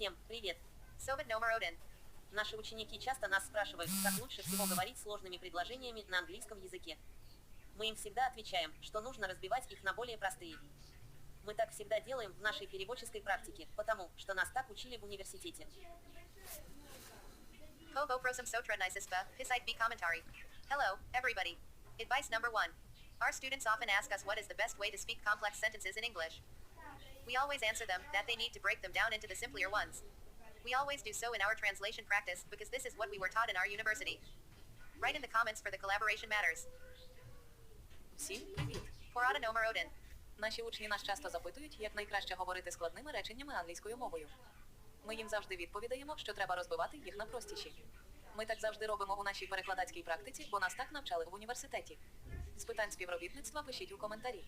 Всем привет! Наши ученики часто нас спрашивают, как лучше всего говорить сложными предложениями на английском языке. Мы им всегда отвечаем, что нужно разбивать их на более простые. Мы так всегда делаем в нашей переводческой практике, потому что нас так учили в университете. Hello, everybody. Advice number one. Our students often ask us what is the best way to speak complex sentences in English. We always answer them that they need to break them down into the simpler ones. We always do so in our translation practice because this is what we were taught in our university. Write in the comments for the collaboration matters. Всім привіт! Porada номер один. Наші учні нас часто запитують, як найкраще говорити складними реченнями англійською мовою. Ми їм завжди відповідаємо, що треба розбивати їх на простіші. Ми так завжди робимо у нашій перекладацькій практиці, бо нас так навчали в університеті. З питань співробітництва пишіть у коментарі.